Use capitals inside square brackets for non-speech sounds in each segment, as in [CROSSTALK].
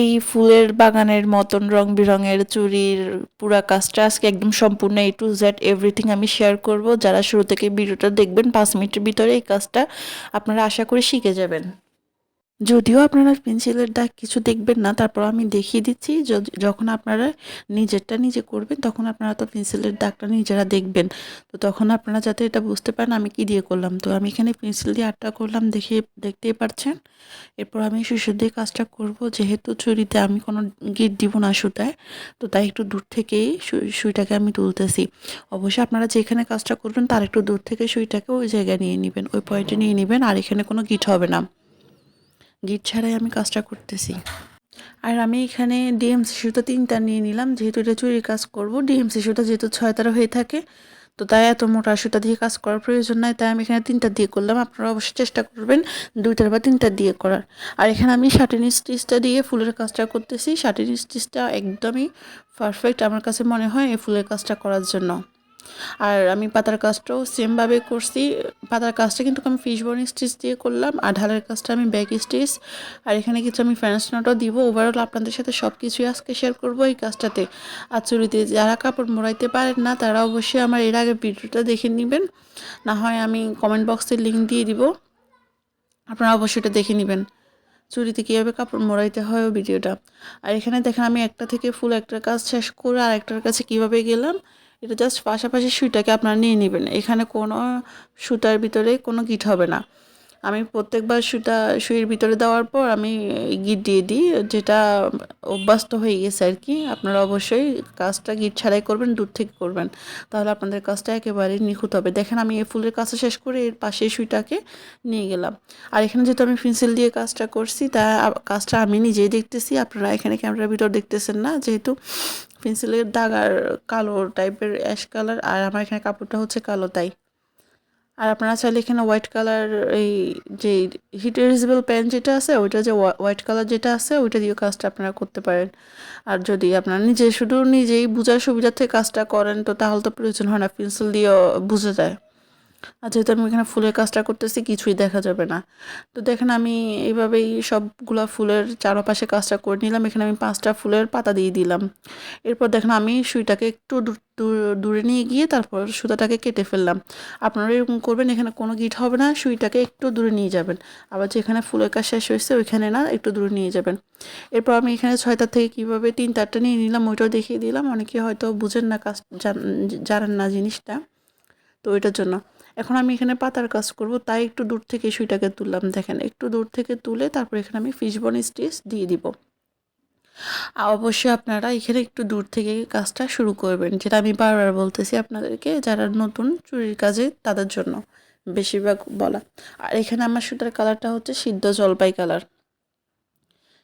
এই ফুলের বাগানের মতন রং বেরঙের চুরির পুরা কাজটা আজকে একদম সম্পূর্ণ এ টু জেড এভরিথিং আমি শেয়ার করব। যারা শুরু থেকে ভিডিওটা দেখবেন, পাঁচ মিনিটের ভিতরে এই কাজটা আপনারা আশা করি শিখে যাবেন। যদিও আপনারা পেন্সিলের দাগ কিছু দেখবেন না, তারপর আমি দেখিয়ে দিচ্ছি যখন আপনারা নিজেরটা নিজে করবেন, তখন আপনারা তো পেন্সিলের দাগটা নিজেরা দেখবেন। তো তখন আপনারা যাতে এটা বুঝতে পারেন আমি কি দিয়ে করলাম। তো আমি এখানে পেন্সিল দিয়ে আটটা করলাম, দেখে, দেখতেই পারছেন। এরপর আমি সুসু দিয়ে কাজটা করব, যেহেতু ছুরিতে আমি কোনো গিট দিব না সুতায়, তো তাই একটু দূর থেকেই সুইটাকে আমি তুলতেছি। অবশ্যই আপনারা যেখানে কাজটা করবেন, তার একটু দূর থেকে সুইটাকে ওই জায়গায় নিয়ে নেবেন, ওই পয়েন্টে নিয়ে নেবেন, আর এখানে কোনো গিট হবে না। গিট ছাড়াই আমি কাজটা করতেছি। আর আমি এখানে ডিএমসি সুতো তিনটা নিয়ে নিলাম, যেহেতু এটা চুরির কাজ করব। ডিএমসি সুতো যেহেতু ছয় তারা হয়ে থাকে, তো তাই এত মোটা সুতা দিয়ে কাজ করার প্রয়োজন নাই। তাই আমি এখানে তিনটা দিয়ে করলাম। আপনারা অবশ্যই চেষ্টা করবেন দুইটার বা তিনটা দিয়ে করার। আর এখানে আমি শাটিন স্টিচটা দিয়ে ফুলের কাজটা করতেছি। শাটিন স্টিচটা একদমই পারফেক্ট আমার কাছে মনে হয় এই ফুলের কাজটা করার জন্য। আর আমি পাতার কাজটাও সেমভাবে করছি। পাতার কাজটা কিন্তু আমি ফিশ বোন স্টিচ দিয়ে করলাম, আর ঢালের কাজটা আমি ব্যাক স্টিচ আর এখানে কিছু আমি ফ্যান্স নোটও দিব। ওভারঅল আপনাদের সাথে সব কিছুই আজকে শেয়ার করব এই কাজটাতে। আর চুরিতে যারা কাপড় মোড়াইতে পারেন না, তারা অবশ্যই আমার এর আগে ভিডিওটা দেখে নেবেন। না হয় আমি কমেন্ট বক্সে লিঙ্ক দিয়ে দিব। আপনারা অবশ্যই এটা দেখে নেবেন। চুরিতে কীভাবে কাপড় মোড়াইতে হয় ভিডিওটা। আর এখানে দেখেন আমি একটা থেকে ফুল একটার কাজ শেষ করে আর একটার কাছে কীভাবে গেলাম এটা জাস্ট পাশাপাশি সুইটাকে আপনারা নিয়ে নেবেন। এখানে কোনো সুতার ভিতরে কোনো গিট হবে না। আমি প্রত্যেকবার সুতা সুইয়ের ভিতরে দেওয়ার পর আমি গিট দিয়ে দিই, যেটা অভ্যস্ত হয়ে গেছে আর কি। আপনারা অবশ্যই কাজটা গিট ছাড়াই করবেন, দূর থেকে করবেন। তাহলে আপনাদের কাজটা একেবারেই নিখুঁত হবে। দেখেন আমি এই ফুলের কাজটা শেষ করে এর পাশে সুইটাকে নিয়ে গেলাম। আর এখানে যেহেতু আমি পেন্সিল দিয়ে কাজটা করছি, তা কাজটা আমি নিজেই দেখতেছি। আপনারা এখানে ক্যামেরার ভিতর দেখতেছেন না, যেহেতু পেন্সিলের দাগ আর কালো টাইপের অ্যাশ কালার আর আমার এখানে কাপড়টা হচ্ছে কালো তাই। আর আপনারা চাইলে এখানে হোয়াইট কালার এই যে হিট এরিজেবল প্যান্ট যেটা আছে, ওইটা যে হোয়াইট কালার যেটা আছে, ওইটা দিয়েও কাজটা আপনারা করতে পারেন। আর যদি আপনারা নিজে, শুধু নিজেই বোঝার সুবিধার্থে কাজটা করেন, তো তাহলে তো প্রয়োজন হয় না পেন্সিল দিয়েও বুঝে যায়। আর যেহেতু আমি এখানে ফুলের কাজটা করতেছি, কিছুই দেখা যাবে না। তো দেখেন আমি এইভাবেই সবগুলা ফুলের চারপাশে কাজটা করে নিলাম। এখানে আমি পাঁচটা ফুলের পাতা দিয়ে দিলাম। এরপর দেখেন আমি সুইটাকে একটু দূরে নিয়ে গিয়ে তারপর সুতাটাকে কেটে ফেললাম। আপনারা এরকম করবেন, এখানে কোনো গিট হবে না, সুইটাকে একটু দূরে নিয়ে যাবেন। আবার যেখানে ফুলের কাজ শেষ হয়েছে, ওইখানে না একটু দূরে নিয়ে যাবেন। এরপর আমি এখানে ছয়টার থেকে কীভাবে তিন চারটা নিয়ে নিলাম, ওইটাও দেখিয়ে দিলাম। অনেকে হয়তো বুঝেন না কাজ জানেন না জিনিসটা। তো ওইটার জন্য। এখন আমি এখানে পাতার কাজ করব, তাই একটু দূর থেকে সুইটাকে তুললাম। দেখেন, একটু দূর থেকে তুলে তারপর এখানে আমি ফিশবন স্টিচ দিয়ে দিব। অবশ্যই আপনারা এখানে একটু দূর থেকে কাজটা শুরু করবেন, যেটা আমি বারবার বলতেছি আপনাদেরকে, যারা নতুন চুরির কাজে, তাদের জন্য বেশিরভাগ বলা। আর এখানে আমার সুতার কালারটা হচ্ছে সিদ্ধ জলপাই কালার।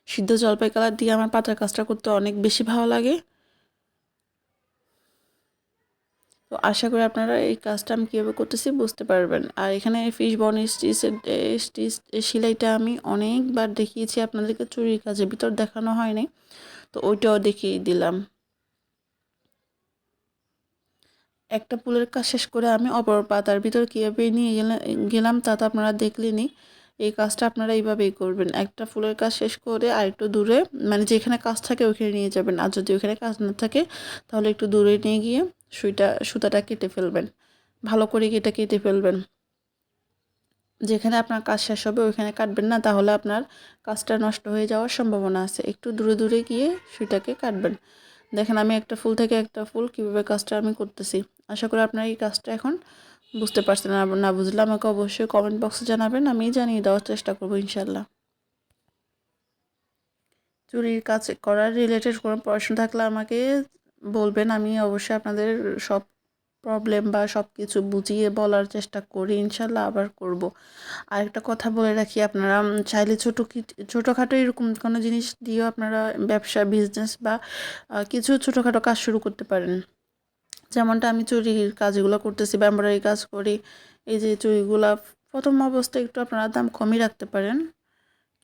সিদ্ধ জলপাই কালার দিয়ে আমার পাতার কাজটা করতে অনেক বেশি ভালো লাগে। তো আশা করি আপনারা এই কাজটা আমি কীভাবে করতেছি বুঝতে পারবেন। আর এখানে ফিশ বন স্টিচের স্টিচ সেলাইটা আমি অনেকবার দেখিয়েছি আপনাদেরকে, চুরির কাজের ভিতর দেখানো হয়নি। তো ওইটাও দেখিয়ে দিলাম। একটা পুলের কাজ শেষ করে আমি অপর পাতার ভিতর কীভাবে নিয়ে গেলাম তা তো আপনারা দেখলেনি এই কাজটা আপনারা এইভাবেই করবেন। একটা ফুলের কাজ শেষ করে আর একটু দূরে মানে যেখানে কাজ থাকে ওইখানে নিয়ে যাবেন। আর যদি ওইখানে কাজ না থাকে, তাহলে একটু দূরে নিয়ে গিয়ে সুইটা, সুতাটা কেটে ফেলবেন। ভালো করে এটা কেটে ফেলবেন। যেখানে আপনার কাজ শেষ হবে ওইখানে কাটবেন না, তাহলে আপনার কাজটা নষ্ট হয়ে যাওয়ার সম্ভাবনা আছে। একটু দূরে দূরে গিয়ে সুইটাকে কাটবেন। দেখেন আমি একটা ফুল থেকে একটা ফুল কীভাবে কাজটা আমি করতেছি। আশা করি আপনার এই কাজটা এখন বুঝতে পারছেন না বুঝলে আমাকে অবশ্যই কমেন্ট বক্সে জানাবেন, আমি জানিয়ে দেওয়ার চেষ্টা করব ইনশাল্লাহ চুরির কাজ করার রিলেটেড কোনো প্রশ্ন থাকলে আমাকে বলবেন, আমি অবশ্যই আপনাদের সব প্রবলেম বা সব কিছু বুঝিয়ে বলার চেষ্টা করি ইনশাল্লাহ আবার করব। আর একটা কথা বলে রাখি, আপনারা চাইলে ছোটো ছোটোখাটো এরকম কোনো জিনিস দিয়েও আপনারা ব্যবসা বিজনেস বা কিছু ছোটোখাটো কাজ শুরু করতে পারেন। যেমনটা আমি চুরির কাজগুলো করতেছি এমব্রয়ডারি কাজ করি, এই যে চুরিগুলা, প্রথম অবস্থায় একটু আপনারা দাম কমই রাখতে পারেন।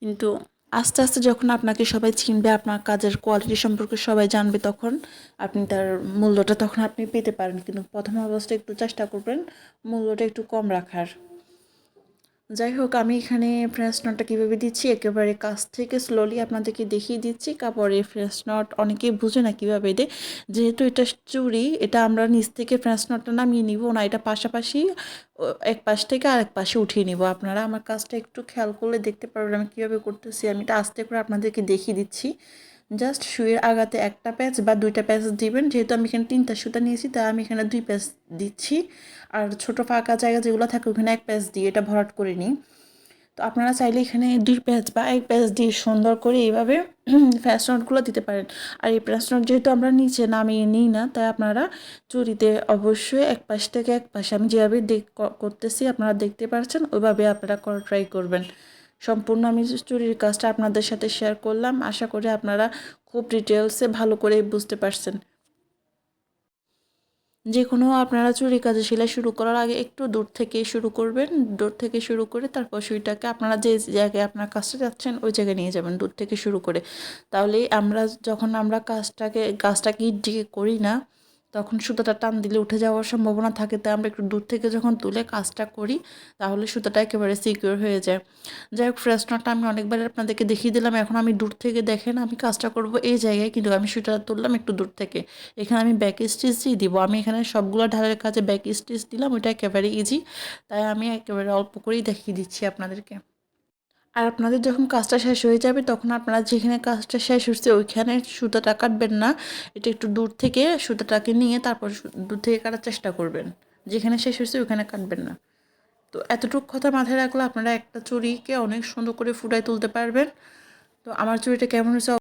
কিন্তু আস্তে আস্তে যখন আপনাকে সবাই চিনবে, আপনার কাজের কোয়ালিটি সম্পর্কে সবাই জানবে, তখন আপনি তার মূল্যটা তখন আপনি পেতে পারেন। কিন্তু প্রথম অবস্থায় একটু চেষ্টা করবেন মূল্যটা একটু কম রাখার। যাই হোক, আমি এখানে ফ্রেশ নটটা কীভাবে দিচ্ছি? একেবারে কাছ থেকে স্লোলি আপনাদেরকে দেখিয়ে দিচ্ছি। কাপড়ে ফ্রেশ নট অনেকেই বুঝে না কীভাবে দেয়। যেহেতু এটা চুরি, এটা আমরা নিচ থেকে ফ্রেশ নটটা নামিয়ে নিব না, এটা পাশাপাশি এক পাশ থেকে আরেক পাশে উঠিয়ে নিব। আপনারা আমার কাজটা একটু খেয়াল করলে দেখতে পারবেন আমি কীভাবে করতেছি। আমি এটা আস্তে করে আপনাদেরকে দেখিয়ে দিচ্ছি। জাস্ট শুয়ের আগাতে একটা প্যাচ বা দুইটা প্যাচ দিবেন। যেহেতু আমি এখানে তিনটা সুতা নিয়েছি তাই আমি এখানে দুই প্যাচ দিচ্ছি। আর ছোট ফাঁকা জায়গা যেগুলো থাকে, ওখানে এক প্যাচ দিয়ে এটা ভরাট করে নিই। তো আপনারা চাইলে এখানে দুই প্যাচ বা এক প্যাচ দিয়ে সুন্দর করে এইভাবে [CLEARS THROAT] ফ্যাস নটগুলো দিতে পারেন। আর এই ফ্যাস নট যেহেতু আমরা নিচে নামিয়ে নিই না, তাই আপনারা চুরিতে অবশ্যই এক পাশ থেকে এক পাশে, আমি যেভাবে দেখ, করতেছি, আপনারা দেখতে পাচ্ছেন ওইভাবে আপনারা ট্রাই করবেন। সম্পূর্ণ আমি চুরির কাজটা আপনাদের সাথে শেয়ার করলাম, আশা করি আপনারা খুব ডিটেলসে ভালো করে বুঝতে পারছেন। যে কোনো আপনারা চুরি কাজে সেলাই শুরু করার আগে একটু দূর থেকে শুরু করবেন, দূর থেকে শুরু করে তারপর সুইটাকে আপনারা যে জায়গায় আপনার কাজটা যাচ্ছেন, ওই জায়গায় নিয়ে যাবেন দূর থেকে শুরু করে। তাহলে আমরা যখন আমরা কাজটাকে কাজটাকে দিকে করি না তখন সুতোটা টান দিলে উঠে যাওয়ার সম্ভাবনা থাকে, তাই আমরা একটু দূর থেকে যখন তুলে কাজটা করি, তাহলে সুতোটা একেবারে সিকিউর হয়ে যায়। যাই হোক ফ্রেশ নটটা আমি অনেকবার আপনাদেরকে দেখিয়ে দিলাম, এখন আমি দূর থেকে দেখেন আমি কাজটা করব এই জায়গায়, কিন্তু আমি সুতাটা তুললাম একটু দূর থেকে। এখানে আমি ব্যাক স্টিচই দিব, আমি এখানে সবগুলো ঢালের কাজে ব্যাক স্টিচ দিলাম, ওইটা একেবারে ইজি তাই আমি একেবারে অল্প করেই দেখিয়ে দিচ্ছি আপনাদেরকে। আর আপনাদের যখন কাজটা শেষ হয়ে যাবে, তখন আপনারা যেখানে কাজটা শেষ হচ্ছে, ওইখানে সুতাটা কাটবেন না। এটা একটু দূর থেকে সুতাটাকে নিয়ে তারপর দূর থেকে কাটার চেষ্টা করবেন। যেখানে শেষ হচ্ছে, ওইখানে কাটবেন না। তো এতটুকু কথা মাথায় রাখলে আপনারা একটা চুরিকে অনেক সুন্দর করে ফুটায় তুলতে পারবেন। তো আমার চুরিটা কেমন হয়েছে